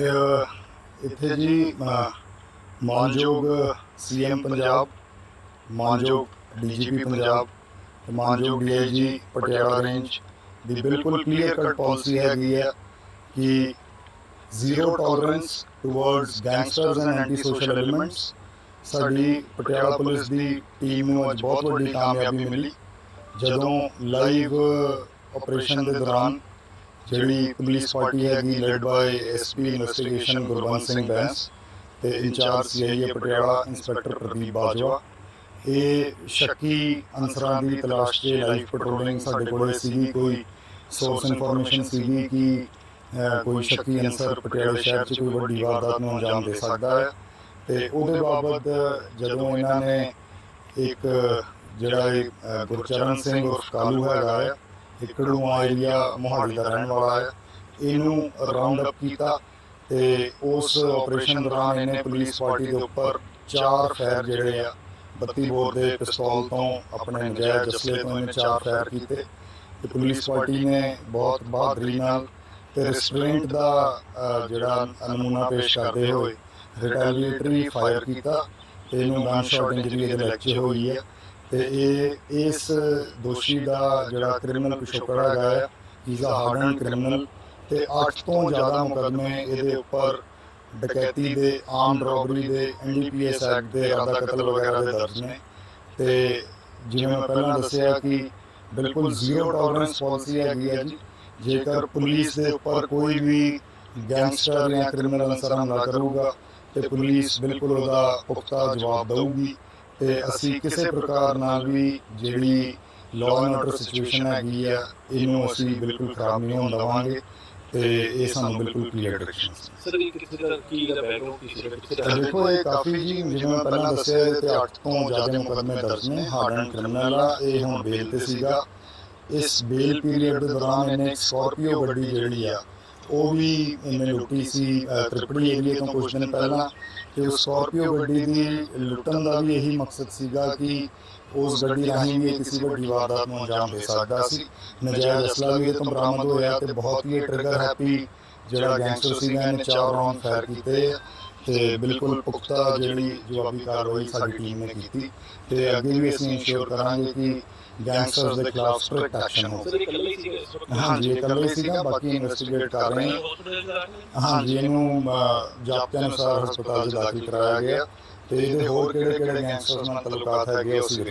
ਇੱਥੇ ਜੀ ਅ, ਮਾਨਯੋਗ ਸੀਐਮ ਪੰਜਾਬ ਮਾਨਯੋਗ ਡੀਜੀਪੀ ਪੰਜਾਬ ਤੇ ਮਾਨਯੋਗ ਡੀਆਈਜੀ ਪਟਿਆਲਾ ਰੇਂਜ ਦੀ ਬਿਲਕੁਲ ਕਲੀਅਰ ਕੱਟ ਪਾਲਿਸੀ ਹੈਗੀ ਹੈ ਕਿ zero tolerance towards gangsters and anti social elements ਸਾਡੀ ਪਟਿਆਲਾ ਪੁਲਿਸ ਦੀ ਟੀਮ ਨੂੰ ਅੱਜ ਬਹੁਤ ਵੱਡੀ ਕਾਮਯਾਬੀ ਮਿਲੀ। ਜਦੋਂ ਲਾਈਵ ਆਪਰੇਸ਼ਨ ਦੇ ਦੌਰਾਨ ਜਿਹੜੀ ਪੁਲਿਸ ਪਾਰਟੀ ਹੈਗੀ led by SP investigation Gurband Singh Bains ਤੇ incharge CIA Patiala inspector Pradeep Bajwa. ਇਹ ਸ਼ੱਕੀ ਅਨਸਰਾਂ ਦੀ ਤਲਾਸ਼ 'ਚ ਲਾਈਵ ਪੈਟਰੋਲਿੰਗ ਸਾਡੇ ਕੋਲ ਸੀਗੀ ਕੋਈ ਸੋਰਸ ਇਨਫੋਰਮੇਸ਼ਨ ਸੀਗੀ ਕਿ ਕੋਈ ਸ਼ੱਕੀ ਅਨਸਰ ਪਟਿਆਲਾ ਸ਼ਹਿਰ 'ਚ ਕੋਈ ਵੱਡੀ ਵਾਰਦਾਤ ਨੂੰ ਅੰਜਾਮ ਦੇ ਸਕਦਾ ਹੈ ਤੇ ਉਹਦੇ ਬਾਬਤ ਜਦੋਂ ਇਹਨਾਂ ਨੇ ਇੱਕ ਜਿਹੜਾ ਗੁਰਚਰਨ ਸਿੰਘ ਉਰਫ ਕਾਲੂ ਹੈਗਾ ਹੈ ਇਕੜੂਆ ਏਰੀਆ ਮੋਹਾਲੀ ਦਾ ਰਹਿਣ ਵਾਲਾ ਹੈ। ਇਹਨੂੰ ਰਾਉਂਡ ਅਪ ਕੀਤਾ ਤੇ ਉਸ ਆਪਰੇਸ਼ਨ ਦੌਰਾਨ ਇਹਨੇ ਪੁਲਿਸ ਪਾਰਟੀ ਦੇ ਉੱਪਰ ਚਾਰ ਫਾਇਰ ਜਿਹੜੇ ਆ 32 ਬੋਰ ਦੇ ਪਿਸਤੌਲ ਤੋਂ ਆਪਣੇ ਨਜਾਇਜ਼ ਅਸਲੇ ਤੋਂ ਇਹਨੇ ਚਾਰ ਫਾਇਰ ਕੀਤੇ। ਤੇ ਪੁਲਿਸ ਪਾਰਟੀ ਨੇ ਬਹੁਤ ਬਹਾਦਰੀ ਨਾਲ ਤੇ ਰਿਸਟ੍ਰੇਂਟ ਦਾ ਜਿਹੜਾ ਨਮੂਨਾ ਪੇਸ਼ ਕਰਦੇ ਹੋਏ ਰਿਟੈਲੀਏਟਰੀ ਫਾਇਰ ਕੀਤਾ ਤੇ ਇਹਨੂੰ ਗਨ ਸ਼ਾਟ ਇੰਜਰੀ ਇਹਦੇ ਲੈਗ ਹੋਈ ਹੈ। ਤੇ ਇਹ, ਇਸ ਦੋਸ਼ੀ ਦਾ ਜਿਹੜਾ ਕ੍ਰਿਮੀਨਲ ਪਿਛੋਕੜ ਹੈਗਾ ਹੈ ਇਜ਼ ਅ ਹਾਰਡਨ ਕ੍ਰਿਮੀਨਲ ਤੇ 8 ਤੋਂ ਜ਼ਿਆਦਾ ਮੁਕੱਦਮੇ ਇਹਦੇ ਉੱਪਰ ਡਕੈਤੀ ਦੇ, ਆਮ ਰੋਬਰੀ ਦੇ ਐਨਡੀਪੀਐਸ ਐਕਟ ਦੇ ਇਰਾਦਾ ਕਤਲ ਵਗੈਰਾ ਦੇ ਦਰਜ ਨੇ। ਤੇ ਜਿਵੇਂ ਮੈਂ ਪਹਿਲਾਂ ਦੱਸਿਆ ਕਿ ਬਿਲਕੁਲ ਜ਼ੀਰੋ ਟੋਲਰੈਂਸ ਪਾਲਿਸੀ ਹੈਗੀ ਹੈ ਜੀ। ਜੇਕਰ ਪੁਲਿਸ ਦੇ ਉੱਪਰ ਕੋਈ ਵੀ ਗੈਂਗਸਟਰ ਜਾਂ ਕ੍ਰਿਮੀਨਲ ਅਨਸਰ ਹਮਲਾ ਕਰੂਗਾ, ਤੇ ਪੁਲਿਸ ਬਿਲਕੁਲ ਉਹਦਾ ਪੁਖਤਾ ਜਵਾਬ ਦੇਊਗੀ। ਤੇ ਅਸੀਂ ਕਿਸੇ ਪ੍ਰਕਾਰ ਨਾਲ ਵੀ ਜਿਹੜੀ ਲਾਅ ਐਂਡ ਆਰਡਰ ਸਿਚੁਏਸ਼ਨ ਹੈਗੀ ਆ ਇਹਨੂੰ ਅਸੀਂ ਬਿਲਕੁਲ ਖਰਾਬ ਨਹੀਂ ਹੋਣ ਦੇਵਾਂਗੇ ਤੇ ਇਹ ਸਾਨੂੰ ਬਿਲਕੁਲ ਕਲੀਅਰ ਡਾਇਰੈਕਸ਼ਨ ਸਰ ਇਹ ਕਿਸੇ ਦਾ ਕੀ ਦਾ ਬੈਕਗ੍ਰਾਉਂਡ ਕੀ ਸੀ? ਕਿੱਥੇ ਦਾ ਤੇ ਦੇਖੋ ਇਹ ਕਾਫੀ ਜੀ ਜਿਵੇਂ ਮੈਂ ਪਹਿਲਾਂ ਦੱਸਿਆ ਇਹਦੇ ਤੇ 8 ਤੋਂ ਜ਼ਿਆਦਾ ਮੁਕੱਦਮੇ ਦਰਜ ਨੇ ਹਾਰਡ ਐਂਡ ਕ੍ਰਿਮੀਨਲ ਆ ਇਹ ਹੁਣ ਬੇਲ ਤੇ ਸੀਗਾ। ਇਸ ਬੇਲ ਪੀਰੀਅਡ ਦੇ ਦੌਰਾਨ ਇਹਨੇ ਸਕਾਰਪੀਓ ਗੱਡੀ ਜਿਹੜੀ ਆ ਉਹ ਵੀ ਇਹਨੇ ਲੁੱਟੀ ਸੀ ਤ੍ਰਿਪੜੀ ਏਰੀਏ ਤੋਂ ਕੁਝ ਦਿਨ ਪਹਿਲਾਂ, ਤੇ ਉਸ ਸਕਾਰਪੀਓ ਗੱਡੀ ਦੀ ਲੁੱਟਣ ਦਾ ਵੀ ਇਹੀ ਮਕਸਦ ਸੀਗਾ ਕਿ ਉਸ ਗੱਡੀ ਰਾਹੀਂ ਵੀ ਇਹ ਕਿਸੇ ਵੱਡੀ ਵਾਰਦਾਤ ਨੂੰ ਅੰਜਾਮ ਦੇ ਸਕਦਾ ਸੀ। ਨਜਾਇਜ਼ ਅਸਲਾ ਵੀ ਤੋਂ ਬਰਾਮਦ ਹੋਇਆ ਤੇ ਬਹੁਤ ਹੀ ਟ੍ਰਿਗਰ ਹੈਪੀ ਜਿਹੜਾ ਗੈਂਗਸਟਰ ਸੀਗਾ, ਇਹਨੇ ਚਾਰ ਰਾਉਂਡ ਫਾਇਰ ਕੀਤੇ। ਤੇ ਬਿਲਕੁਲ ਪੁਖਤਾ ਜਿਹੜੀ ਜਵਾਬੀ ਕਾਰਵਾਈ ਸਾਡੀ ਟੀਮ ਨੇ ਕੀਤੀ ਤੇ ਅੱਗੇ ਵੀ ਅਸੀਂ ਇਨਸ਼ੋਰ ਕਰਾਂਗੇ ਕਿ ਗੈਂਗਸਟਰਸ ਦੇ ਖਿਲਾਫ ਸਟ੍ਰਿਕਟ ਐਕਸ਼ਨ ਹੀ ਹਾਂਜੀ ਇਕੱਲੇ ਸੀਗਾ ਬਾਕੀ ਇਨਵੈਸਟੀਗੇਟ ਕਰ ਰਹੇ ਹਾਂ। ਹਾਂਜੀ ਇਹਨੂੰ ਜ਼ਾਬਤੇ ਅਨੁਸਾਰ ਹਸਪਤਾਲ 'ਚ ਦਾਖਲ ਕਰਾਇਆ ਗਿਆ। ਤੇ ਇਹਦੇ ਹੋਰ ਕਿਹੜੇ ਕਿਹੜੇ ਗੈਂਗਸਟਰਸ ਨਾਲ ਤਾਲੁਕਾਤ ਹੈਗੇ ਉਹ ਅਸੀਂ